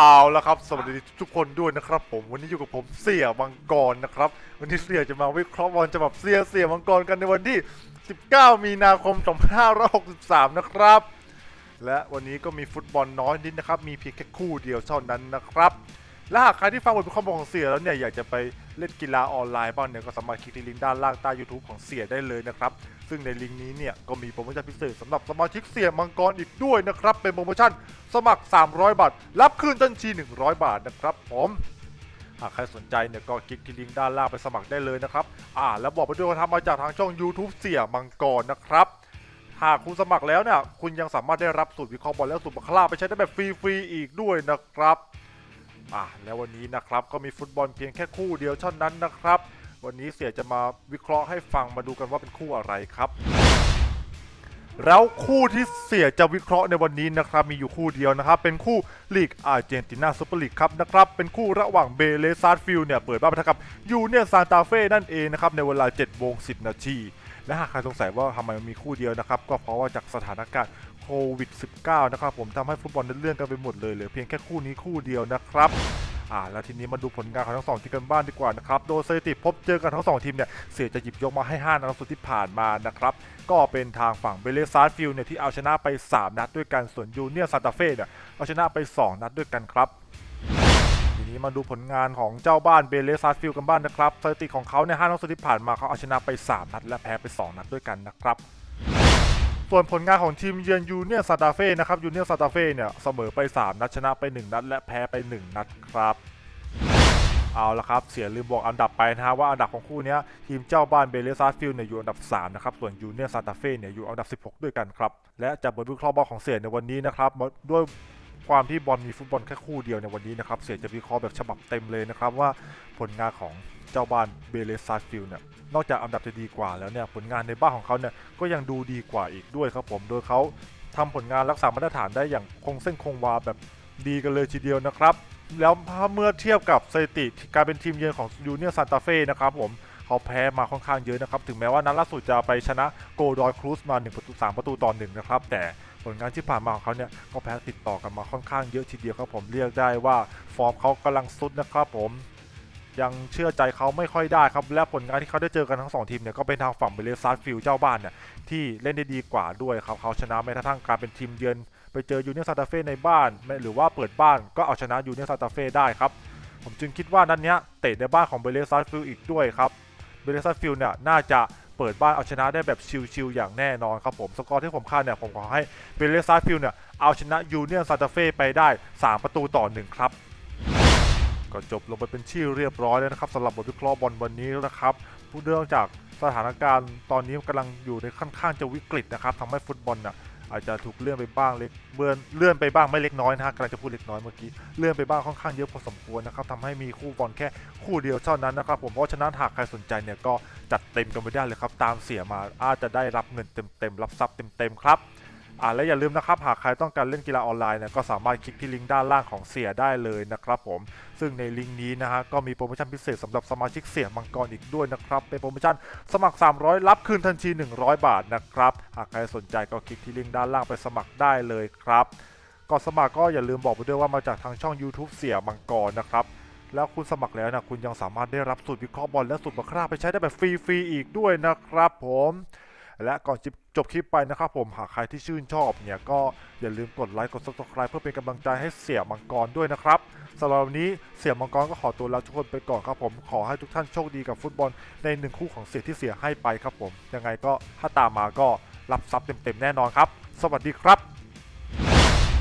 เอาแล้วครับ สวัสดีทุกคนด้วยนะครับ ผมวันนี้อยู่กับผมเสี่ยมังกรนะครับ วันนี้เสี่ยจะมาวิเคราะห์บอลฉบับเสี่ยเสี่ยมังกรกันในวันที่ 19 มีนาคม 2563 นะครับ และวันนี้ก็มีฟุตบอลน้อยนิดนะครับ มีเพียงแค่คู่เดียวเท่านั้นนะครับ และหากใครที่ฟังบทวิเคราะห์ของเสียแล้วเนี่ยอยากจะไปเล่นกีฬาออนไลน์บ้างเนี่ยก็สามารถคลิกที่ลิงก์ด้านล่างใต้ YouTube ของเสียได้เลยนะครับ ซึ่งในลิงก์นี้เนี่ยก็มีโปรโมชั่นพิเศษสำหรับสมาชิกเสียมังกรอีกด้วยนะครับ เป็นโปรโมชั่นสมัคร 300 บาท รับคืนทันที 100 บาทนะครับผมหากใครสนใจเนี่ยก็คลิกที่ลิงก์ด้านล่างไปสมัครได้เลยนะครับ อ่า แล้วบอกไปด้วยว่าทำมาจากทางช่อง YouTube เสียมังกรนะครับ หากคุณสมัครแล้วเนี่ยคุณยังสามารถได้รับสูตรวิเคราะห์บอลและสูตรบัคลาไปใช้ได้แบบฟรีๆอีกด้วยนะครับ อะแล้ววันนี้นะครับก็มีฟุตบอลเพียงแค่คู่เดียวเท่านั้นนะครับ วันนี้เสียจะมาวิเคราะห์ให้ฟังมาดูกันว่าเป็นคู่อะไรครับ แล้วคู่ที่เสียจะวิเคราะห์ในวันนี้นะครับมีอยู่คู่เดียวนะครับ เป็นคู่ลีกอาร์เจนตินาซูเปอร์ลีกครับนะครับเป็นคู่ระหว่างเบเลซาร์ฟิลเนี่ยเปิดบ้านปะทะกับยูเนียนซานตาเฟ่นั่นเองนะครับในเวลา7โมง10 นาทีและหากใครสงสัยว่าทำไมมันมีคู่เดียวนะครับ ก็เพราะว่าจากสถานการณ์ วิด -19 นะครับผมทำให้ฟุตบอลนั้นเลื่อนกันไปหมดเลยเหลือเพียงแค่คู่นี้คู่เดียวนะครับอ่าแล้วทีนี้มาดูผลงานของทั้งสองทีมกันบ้างดีกว่านะครับ โดยสถิติพบเจอกันทั้งสองทีมเนี่ยเสียจะหยิบยกมาให้ 5นัดสุดที่ผ่านมานะครับ ก็เป็นทางฝั่งเบเลซาร์ฟิลเนี่ยที่เอาชนะไป 3 นัดด้วยกัน ส่วนยูเนียซานตาเฟ่เนี่ยเอาชนะไป 2 นัดด้วยกันครับทีนี้มาดูผลงานของเจ้าบ้านเบเลซาร์ฟิลกันบ้างนะครับสถิติของเขาใน5นัดสุดที่ผ่านมาเขาเอาชนะไป 3 นัดและแพ้ไป 2 นัดด้วยกันนะครับ ส่วนผลงานของทีมเยือนยูเนียซานตาเฟ่นะครับยูเนียซานตาเฟ่เนี่ยเสมอไป 3 นัดชนะไป 1 นัด และแพ้ไป 1 นัดครับ เอาละครับ เสียลืมบอกอันดับไปนะฮะว่าอันดับของคู่นี้ทีมเจ้าบ้านเบเลซาฟิลเนี่ยอยู่อันดับ 3 นะครับ ส่วนยูเนียนซานตาเฟ่เนี่ยอยู่อันดับ 16 ด้วยกันครับ และจากบทวิเคราะห์บอลของเสียในวันนี้นะครับด้วยความที่บอลมีฟุตบอลแค่คู่เดียวในวันนี้นะครับเสียจะวิเคราะห์แบบฉบับเต็มเลยนะครับว่าผลงานของ เจ้าบ้านเบเลซาฟิลเนี่ยนอกจากอันดับจะดีกว่าแล้วเนี่ยผลงานในบ้านของเขาเนี่ยก็ยังดูดีกว่าอีกด้วยครับผมโดยเขาทำผลงานรักษามาตรฐานได้อย่างคงเส้นคงวาแบบดีกันเลยทีเดียวนะครับ แล้วถ้าเมื่อเทียบกับสถิติการเป็นทีมเยือนของยูเนียซานตาเฟ่นะครับผมเขาแพ้มาค่อนข้างเยอะนะครับ ถึงแม้ว่านัดล่าสุดจะไปชนะโกดอยครูสมา1ประตู3ประตูต่อ1นะครับ แต่ผลงานที่ผ่านมาของเขาเนี่ยก็แพ้ติดต่อกันมาค่อนข้างเยอะทีเดียวครับผมเรียกได้ว่าฟอร์มเขากำลังซุดนะครับผม ยังเชื่อใจเขาไม่ค่อยได้ครับ และผลงานที่เขาได้เจอกันทั้งสองทีมเนี่ยก็เป็นทางฝั่งเบเลซาร์ฟิลเจ้าบ้านเนี่ยที่เล่นได้ดีกว่าด้วยครับเขาชนะแม้กระทั่งการเป็นทีมเยือนไปเจอยูเนียนซานตาเฟ่ในบ้านไม่หรือว่าเปิดบ้านก็เอาชนะยูเนียนซานตาเฟ่ได้ครับ ผมจึงคิดว่านัดเนี้ยเตะในบ้านของเบเลซาร์ฟิลอีกด้วยครับเบเลซาร์ฟิลเนี่ยน่าจะเปิดบ้านเอาชนะได้แบบชิลๆอย่างแน่นอนครับผมสกอร์ที่ผมคาดเนี่ยผมขอให้เบเลซาร์ฟิลเนี่ยเอาชนะยูเนียนซานตาเฟ่ไปได้ 3 ประตูต่อหนึ่งครับ ก็จบลงไปเป็นที่เรียบร้อยแล้วนะครับสำหรับบทวิเคราะห์บอลวันนี้นะครับพูดเรื่องจากสถานการณ์ตอนนี้กำลังอยู่ในค่อนข้างจะวิกฤตนะครับทำให้ฟุตบอลน่ะอาจจะถูกเลื่อนไปบ้างเล็กเลื่อนเลื่อนไปบ้างไม่เล็กน้อยนะฮะกำลังจะพูดเล็กน้อยเมื่อกี้เลื่อนไปบ้างค่อนข้างเยอะพอสมควรนะครับทำให้มีคู่บอลแค่คู่เดียวเท่านั้นนะครับผมเพราะฉะนั้นหากใครสนใจเนี่ยก็จัดเต็มกันไปได้เลยครับตามเสียมาอาจจะได้รับเงินเต็มๆรับทรัพย์เต็มๆครับ อ่าและอย่าลืมนะครับหากใครต้องการเล่นกีฬาออนไลน์เนี่ยก็สามารถคลิกที่ลิงก์ด้านล่างของเสียได้เลยนะครับผมซึ่งในลิงก์นี้นะฮะก็มีโปรโมชั่นพิเศษสำหรับสมาชิกเสียมังกรอีกด้วยนะครับเป็นโปรโมชั่นสมัคร 300 รับคืนทันที 100 บาทนะครับหากใครสนใจก็คลิกที่ลิงก์ด้านล่างไปสมัครได้เลยครับก่อนสมัครก็อย่าลืมบอกไปด้วยว่ามาจากทางช่อง YouTube เสียมังกรนะครับแล้วคุณสมัครแล้วนะคุณยังสามารถได้รับสูตรวิเคราะห์บอลและสูตรบัคราไปใช้ได้แบบฟรีๆอีกด้วยนะครับ ผม และก่อนจบคลิปไปนะครับผมหากใครที่ชื่นชอบเนี่ยก็อย่าลืมกดไลค์กด subscribe เพื่อเป็นกำลังใจให้เสี่ยมังกรด้วยนะครับสำหรับวันนี้เสี่ยมังกรก็ขอตัวลาทุกคนไปก่อนครับผมขอให้ทุกท่านโชคดีกับฟุตบอลในหนึ่งคู่ของเสียที่เสียให้ไปครับผมยังไงก็ถ้าตามมาก็รับทรัพย์เต็มๆแน่นอนครับ สวัสดีครับ